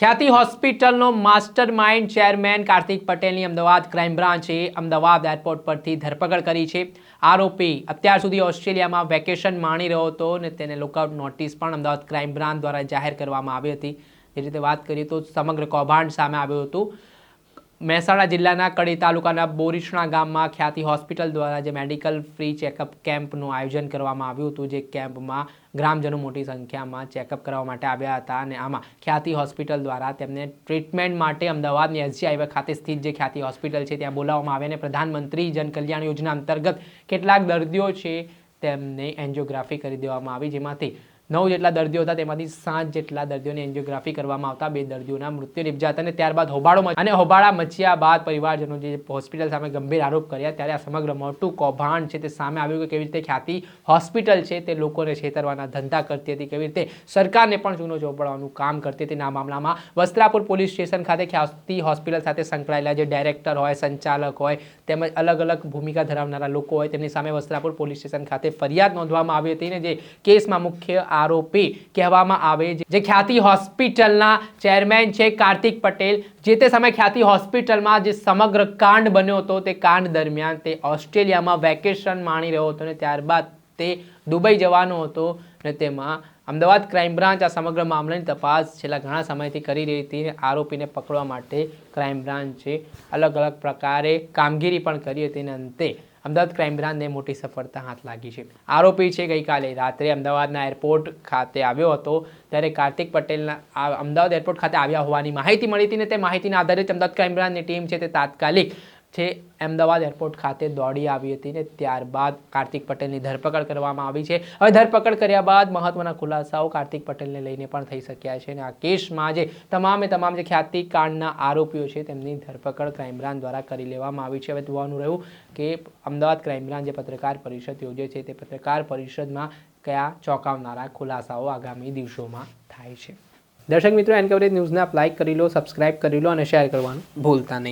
ખ્યાતિ હોસ્પિટલનો master mind chairman Kartik પટેલની અમદાવાદ ક્રાઇમ બ્રાન્ચે અમદાવાદ એરપોર્ટ પરથી ધરપકડ કરી છે. આરોપી અત્યાર સુધી ઓસ્ટ્રેલિયામાં વેકેશન માણી રહ્યો હતો અને તેને લોકઆઉટ નોટિસ પણ અમદાવાદ ક્રાઇમ બ્રાન્ચ દ્વારા જાહેર કરવામાં આવી હતી. જે રીતે વાત કરીએ તો સમગ્ર કૌભાંડ સામે આવ્યું હતું. મહેસાણા જિલ્લાના કડી તાલુકાના બોરીસણા ગામમાં ખ્યાતિ હોસ્પિટલ દ્વારા જે મેડિકલ ફ્રી ચેકઅપ કેમ્પનું આયોજન કરવામાં આવ્યું હતું, જે કેમ્પમાં ગ્રામજનો મોટી સંખ્યામાં ચેકઅપ કરવા માટે આવ્યા હતા અને આમાં ખ્યાતિ હોસ્પિટલ દ્વારા તેમને ટ્રીટમેન્ટ માટે અમદાવાદની એસજી હાઈવે ખાતે સ્થિત જે ખ્યાતિ હોસ્પિટલ છે, ત્યાં બોલાવવામાં આવે અને પ્રધાનમંત્રી જન કલ્યાણ યોજના અંતર્ગત કેટલાક દર્દીઓ છે, તેમને એન્જિયોગ્રાફી કરી દેવામાં આવી, જેમાંથી નવ જેટલા દર્દીઓ હતા, તેમાંથી સાત જેટલા દર્દીઓની એન્જિયોગ્રાફી કરવામાં આવતા, બે દર્દીઓના મૃત્યુ નિપજાતા અને ત્યારબાદ હોબાળો અને હોબાળા મચ્યા બાદ પરિવારજનો જે હોસ્પિટલ સામે ગંભીર આરોપ કર્યા, ત્યારે આ સમગ્ર મોટું કૌભાંડ છે તે સામે આવ્યું કે કેવી રીતે ખ્યાતિ હોસ્પિટલ છે તે લોકોને છેતરવાના ધંધા કરતી હતી, કેવી રીતે સરકારને પણ ચૂનો ચોપડવાનું કામ કરતી હતી. આ મામલામાં વસ્ત્રાપુર પોલીસ સ્ટેશન ખાતે ખ્યાતિ હોસ્પિટલ સાથે સંકળાયેલા જે ડાયરેક્ટર હોય, સંચાલક હોય, તેમજ અલગ અલગ ભૂમિકા ધરાવનારા લોકો હોય, તેમની સામે વસ્ત્રાપુર પોલીસ સ્ટેશન ખાતે ફરિયાદ નોંધવામાં આવી હતી. ને જે કેસમાં મુખ્ય આરોપી કહેવામાં આવે છે. જે ખ્યાતિ હોસ્પિટલના ચેરમેન છે કાર્તિક પટેલ. જે તે સમયે ખ્યાતિ હોસ્પિટલમાં જે સમગ્ર કાંડ બન્યો હતો તે કાંડ દરમિયાન તે ઓસ્ટ્રેલિયામાં વેકેશન માણી રહ્યો હતો અને ત્યારબાદ તે દુબઈ જવાનો હતો અને તેમાં અમદાવાદ ક્રાઇમ બ્રાન્ચ આ સમગ્ર મામલાની તપાસ છેલ્લા ઘણા સમયથી કરી રહી હતી આરોપીને પકડવા માટે ક્રાઇમ બ્રાન્ચે અલગ અલગ પ્રકારે કામગીરી પણ કરી હતી અને અંતે અમદાવાદ ક્રાઇમ બ્રાન્ચને મોટી સફળતા હાથ લાગી છે. આરોપી છે, ગઈકાલે રાત્રે અમદાવાદના એરપોર્ટ ખાતે આવ્યો હતો. ત્યારે કાર્તિક પટેલના અમદાવાદ એરપોર્ટ ખાતે આવ્યા હોવાની માહિતી મળી હતી ને તે માહિતીના આધારે જ અમદાવાદ ક્રાઇમ બ્રાન્ચની ટીમ છે તે તાત્કાલિક છે અમદાવાદ એરપોર્ટ ખાતે દોડી આવી હતી ને ત્યારબાદ કાર્તિક પટેલની ધરપકડ કરવામાં આવી છે. હવે ધરપકડ કર્યા બાદ મહત્વના ખુલાસાઓ કાર્તિક પટેલને લઈને પણ થઈ શક્યા છે અને આ કેસમાં જે તમામે તમામ જે ખ્યાતિ કાંડના આરોપીઓ છે તેમની ધરપકડ ક્રાઇમ બ્રાન્ચ દ્વારા કરી લેવામાં આવી છે. હવે જોવાનું રહ્યું કે અમદાવાદ ક્રાઇમ બ્રાન્ચ જે પત્રકાર પરિષદ યોજે છે તે પત્રકાર પરિષદમાં કયા ચોંકાવનારા ખુલાસાઓ આગામી દિવસોમાં થાય છે. દર્શક મિત્રો એનકવરેજ ન્યૂઝને આપ લાઇક કરી લો સબસ્ક્રાઇબ કરી લો અને શેર કરવાનું ભૂલતા નહીં.